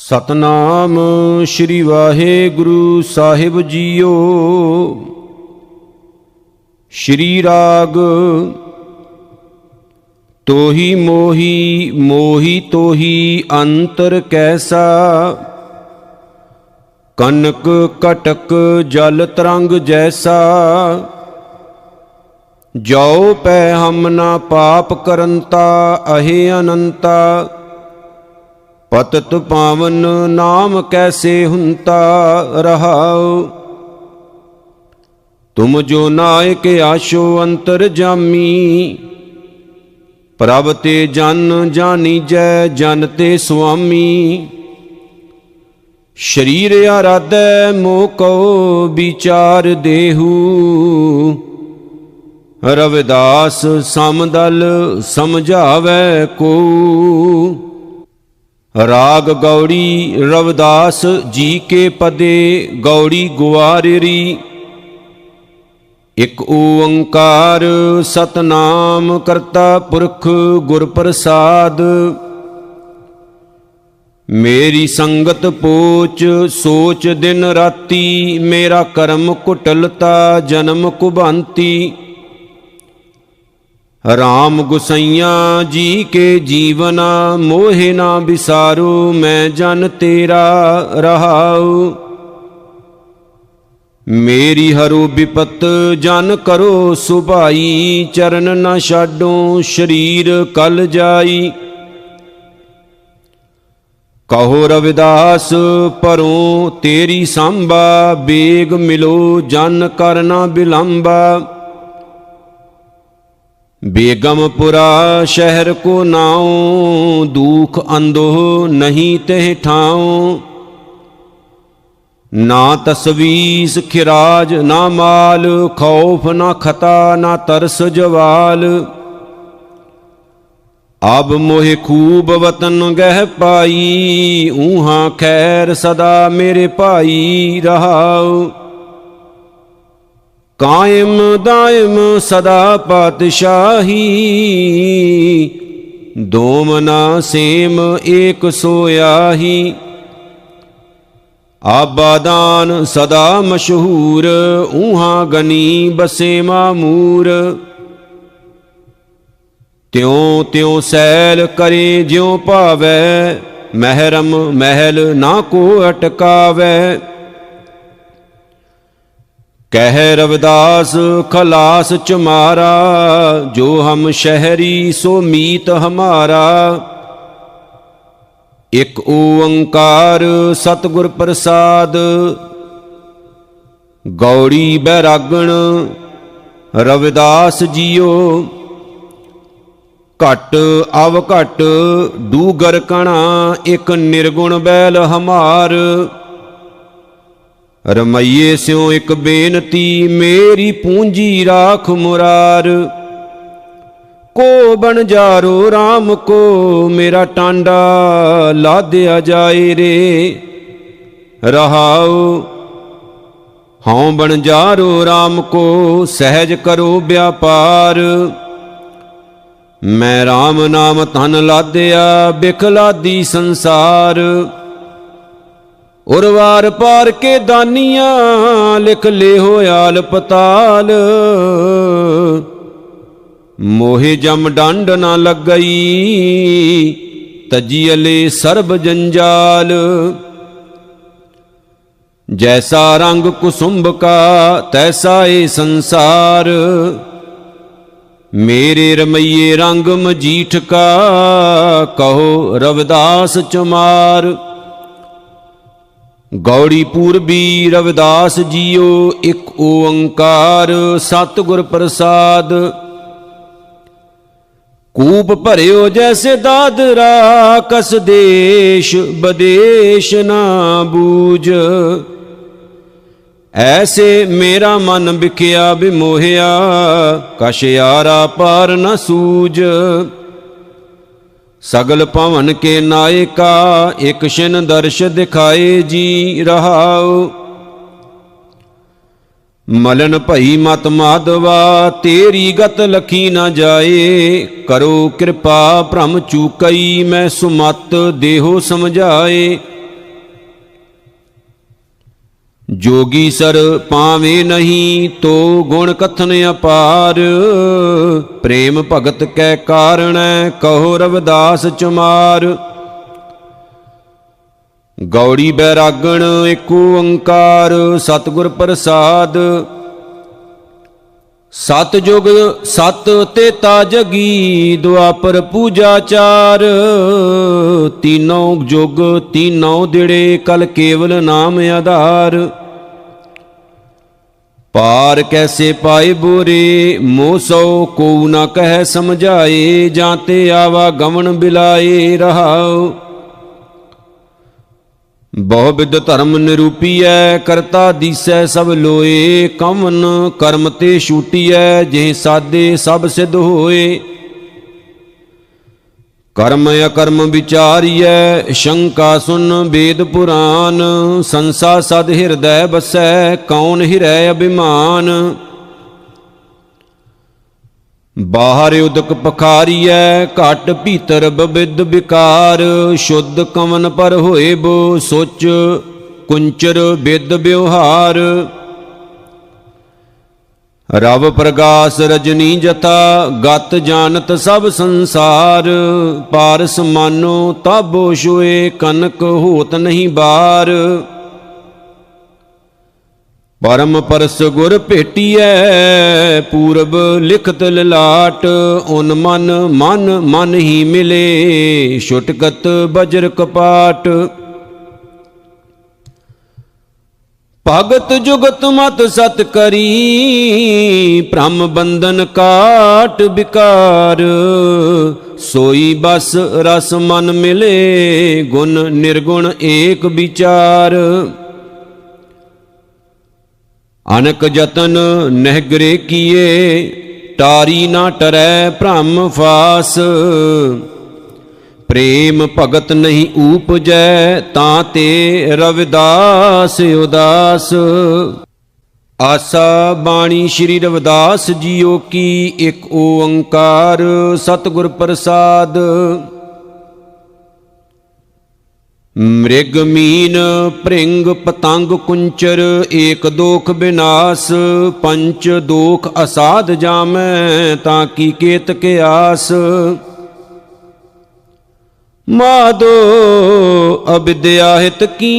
ਸਤਨਾਮ ਸ੍ਰੀ ਵਾਹਿਗੁਰੂ ਸਾਹਿਬ ਜੀਓ। ਸ਼੍ਰੀ ਰਾਗ ਤੋਹੀ ਮੋਹੀ ਮੋਹੀ ਤੋਹੀ ਅੰਤਰ ਕੈਸਾ। ਕਨਕ ਕਟਕ ਜਲ ਤਰੰਗ ਜੈਸਾ। ਜੋ ਪੈ ਹਮ ਨਾ ਪਾਪ ਕਰੰਤਾ ਅਹੇ ਅਨੰਤਾ। ਪਤਤ ਪਾਵਨ ਨਾਮ ਕੈਸੇ ਹੁੰਤਾ ਰਹਾਉ? ਤੁਮ ਜੋ ਨਾਇਕ ਆਸ਼ੋ ਅੰਤਰ ਜਾਮੀ, ਪ੍ਰਭ ਤੇ ਜਨ ਜਾਨੀਜੈ ਜਨ ਤੇ ਸੁਆਮੀ। ਸ਼ਰੀਰ ਆਰਾਧੈ ਮੋ ਕਉ ਵਿਚਾਰ ਦੇਹੂ। ਰਵਿਦਾਸ ਸਮਦਲ ਸਮਝਾਵੈ ਕੋ। ਰਾਗ ਗੌੜੀ ਰਵਿਦਾਸ ਜੀ ਕੇ ਪਦੇ ਗੌੜੀ ਗੁਆਰਰੀ। ਇਕ ਓੰਕਾਰ ਸਤਨਾਮ ਕਰਤਾ ਪੁਰਖ ਗੁਰ ਪ੍ਰਸਾਦ ਮੇਰੀ ਸੰਗਤ ਪੋਚ ਸੋਚ ਦਿਨ ਰਾਤੀ, ਮੇਰਾ ਕਰਮ ਕੁਟਲਤਾ ਜਨਮ ਕੁਭੰਤੀ। ਰਾਮ ਗੁਸਈਆ ਜੀ ਕੇ ਜੀਵਨਾ, ਮੋਹਿ ਨਾ ਵਿਸਾਰੂ, ਮੈਂ ਜਨ ਤੇਰਾ ਰਹਾਉ। ਮੇਰੀ ਹਰੋ ਵਿਪਤ ਜਨ ਕਰੋ ਸੁਭਾਈ, ਚਰਨ ਨਾ ਛਾਡੋ, ਸਰੀਰ ਕਲ ਜਾਈ। ਕਹੋ ਰਵਿਦਾਸ ਪਰੋਂ ਤੇਰੀ ਸੰਭਾ, ਬੇਗ ਮਿਲੋ ਜਨ ਕਰਨਾ ਬਿਲੰਬਾ। ਬੇਗਮਪੁਰਾ ਸ਼ਹਿਰ ਕੋ ਨਾਉ, ਦੁਖ ਅੰਦੋ ਨਹੀਂ ਤਹਿ ਠਾਉ। ਨਾ ਤਸਵੀਸ ਖਿਰਾਜ ਨਾ ਮਾਲ, ਖੌਫ ਨਾ ਖਤਾ ਨਾ ਤਰਸ ਜਵਾਲ। ਅਬ ਮੋਹਿ ਖੂਬ ਵਤਨ ਗਹਿ ਪਾਈ, ਊਹਾ ਖੈਰ ਸਦਾ ਮੇਰੇ ਭਾਈ ਰਹਾਉ। ਕਾਇਮ ਦਾਇਮ ਸਦਾ ਪਾਤਸ਼ਾਹੀ। ਦੋਮਨਾ ਸੇਮ ਏਕ ਸੋਇਆਹੀ। ਆਬਾਦਾਨ ਸਦਾ ਮਸ਼ਹੂਰ, ਊਹਾਂ ਗਨੀ ਬਸੇ ਮਾਮੂਰ। ਤਿਉ ਤਿਉ ਸੈਲ ਕਰੇ ਜਿਉ ਭਾਵੈ, ਮਹਿਰਮ ਮਹਿਲ ਨਾ ਕੋ ਅਟਕਾਵੈ। ਕਹਿ ਰਵਿਦਾਸ, ਖਲਾਸ ਚਮਾਰਾ, ਜੋ ਹਮ ਸ਼ਹਿਰੀ ਸੋ ਮੀਤ ਹਮਾਰਾ। ਇਕ ਓੰਕਾਰ ਸਤਿਗੁਰ ਪ੍ਰਸਾਦ, ਗੌੜੀ ਬੈਰਾਗਣ ਰਵਿਦਾਸ ਜੀਓ। ਘਟ ਅਵ ਘਟ, ਡੂਗਰ ਕਣਾ, ਇਕ ਨਿਰਗੁਣ ਬੈਲ ਹਮਾਰ। ਰਮਈਏ ਸਿਉ ਇੱਕ ਬੇਨਤੀ, ਮੇਰੀ ਪੂੰਜੀ ਰਾਖ ਮੁਰਾਰ। ਕੋ ਬਣ ਜਾਰੋ RAM ਕੋ, ਮੇਰਾ ਟਾਂਡਾ ਲਾਦਿਆ ਜਾਏ ਰੇ। ਰਹਾਉ, ਹਉ ਬਣ ਜਾਰੋ RAM ਕੋ, ਸਹਿਜ ਕਰੋ ਵਿਆਪਾਰ। ਮੈਂ RAM ਨਾਮ ਧਨ ਲਾਦਿਆ ਬਿਖਲਾਦੀ ਸੰਸਾਰ। ਉਰਵਾਰ ਪਾਰ ਕੇ ਦਾਨੀਆਂ, ਲਿਖ ਲੇ ਹੋਇਆਲ ਪਤਾਲ ਮੋਹਿ ਜਮ ਡੰਡ ਨਾ ਲੱਗਈ ਤਜੀਲੇ ਸਰਬ ਜੰਜਾਲ। ਜੈਸਾ ਰੰਗ ਕੁਸੁੰਭ ਕਾ, ਤੈਸਾ ਏ ਸੰਸਾਰ। ਮੇਰੇ ਰਮਈਏ ਰੰਗ ਮਜੀਠ ਕਾ, ਕਹੋ ਰਵਿਦਾਸ ਚਮਾਰ। ਗੌੜੀ ਪੂਰਬੀ ਰਵਿਦਾਸ ਜੀਓ, ਇੱਕ ਓੰਕਾਰ ਸਤਿਗੁਰ ਪ੍ਰਸਾਦ। ਕੂਪ ਭਰਿਓ ਜੈਸੇ ਦਾਦਰਾ ਕਸ ਦੇਸ਼, ਬਦੇਸ਼ ਨਾ ਬੂਝ। ਐਸੇ ਮੇਰਾ ਮਨ ਵਿਖਿਆ ਬਿਮੋਹਿਆ ਕਛ ਯਾਰਾ ਪਾਰ ਨ ਸੂਝ। ਸਗਲ ਭਵਨ ਕੇ ਨਾਇਕਾ, ਇਕ ਛਿਨ ਦਰਸ਼ ਦਿਖਾਏ ਜੀ ਰਹਾਉ। ਮਲਨ ਭਈ ਮਤ ਮਾਧਵਾ, ਤੇਰੀ ਗਤ ਲਖੀ ਨਾ ਜਾਏ। ਕਰੋ ਕਿਰਪਾ ਭ੍ਰਮ ਚੂਕਈ, ਮੈਂ ਸੁਮਤ ਦੇਹੋ ਸਮਝਾਏ। ਜੋਗੀ ਸਰ ਪਾਵੇ ਨਹੀਂ ਤੋ ਗੁਣ ਕਥਨ ਅਪਾਰ। ਪ੍ਰੇਮ ਭਗਤ ਕੈ ਕਾਰਣੈ ਕਹੋ ਰਵਿਦਾਸ ਚਮਾਰ। ਗੌੜੀ ਬੈਰਾਗਣ ਏਕ ਓੰਕਾਰ, ਸਤਿਗੁਰ ਪ੍ਰਸਾਦ। ਸਤ ਜੁਗ ਸਤ ਤੇਤਾ ਜਗੀ ਦੁਆਪਰ ਪੂਜਾ ਚਾਰ। ਤੀਨੋਂ ਜੁਗ ਤੀਨੋਂ ਦਿੜੇ ਕਲ ਕੇਵਲ ਨਾਮ ਆਧਾਰ। ਪਾਰ ਕੈਸੇ ਪਾਏ ਬੋਰੇ, ਮੋਹ ਸੋ ਕੋ ਨਾ ਕਹਿ ਸਮਝਾਏ, ਜਾਂ ਤੇ ਆਵਾ ਗਵਨ ਬਿਲਾਏ ਰਹਾਓ ਬਹੁ ਬਿਦ ਧਰਮ ਨਿਰੂਪੀਐ, ਕਰਤਾ ਦੀਸੈ ਸਭ ਲੋਏ ਕਮਨ ਕਰਮ ਤੇ ਛੂਟੀਐ ਜੇ ਸਾਦੇ ਸਭ ਸਿਧ ਹੋਏ। ਕਰਮ ਅਕਰਮ ਵਿਚਾਰੀਐ, ਸ਼ੰਕਾ ਸੁਨ ਵੇਦ ਪੁਰਾਨ, ਸੰਸਾ ਸਦ ਹਿਰਦੈ ਬਸੈ, ਕੌਣ ਹਿਰੈ ਅਭਿਮਾਨ। ਬਾਹਰ ਉਦਕ ਪਖਾਰੀਐ, ਘਟ ਭੀਤਰ ਬਬਿਦ ਵਿਕਾਰ। ਸ਼ੁੱਧ ਕਮਨ ਪਰ ਹੋਏ ਬੋ ਸੋਚ, ਕੁੰਚਰ ਬਿਦ ਵਿਵਹਾਰ। ਰਵ ਪ੍ਰਗਾਸ ਰਜਨੀ ਜਤਾ, ਗਤ ਜਾਣਤ ਸਭ ਸੰਸਾਰ। ਪਾਰਸ ਮਾਨੋ, ਤਾਬੋ ਛੁਏ ਕਨਕ ਹੋਤ ਨਹੀਂ ਬਾਰ। ਪਰਮ ਪਰਸ ਗੁਰ ਭੇਟੀਐ, ਪੂਰਬ ਲਿਖਤ ਲਲਾਟ ਓਨ ਮਨ ਮਨ ਮਨ ਹੀ ਮਿਲੇ, ਛੁਟਕਤ ਬਜਰ ਕਪਾਟ। ਭਗਤ ਜੁਗਤ ਮਤ ਸਤ ਕਰੀ, ਭ੍ਰਮ ਬੰਧਨ ਕਾਟ ਵਿਕਾਰ ਸੋਈ ਬਸ ਰਸ ਮਨ ਮਿਲੇ, ਗੁਣ ਨਿਰਗੁਣ ਏਕ ਵਿਚਾਰ। ਅਨਕ ਜਤਨ ਨਹਿਗਰੇ ਕੀਏ ਟਾਰੀ ਨਾ ਟਰੈ ਭ੍ਰਮ ਫਾਸ। ਪ੍ਰੇਮ ਭਗਤ ਨਹੀਂ ਊਪਜੈ, ਤਾਂ ਤੇ ਰਵਿਦਾਸ ਉਦਾਸ। ਆਸਾ ਬਾਣੀ ਸ੍ਰੀ ਰਵਿਦਾਸ ਜੀਓ ਕੀ, ਇੱਕ ਓੰਕਾਰ ਸਤਿਗੁਰ ਪ੍ਰਸਾਦ। ਮ੍ਰਿਗ ਮੀਨ ਭ੍ਰਿੰਗ ਪਤੰਗ ਕੁੰਚਰ, ਏਕ ਦੋਖ ਬਿਨਾਸ਼, ਪੰਚ ਦੋਖ ਅਸਾਧ ਜਾਮੈ, ਤਾਂ ਕੀ ਕੇਤ ਕੇ ਆਸ ਮਾਦੋ ਅਬਿਦਿਆ ਕੀ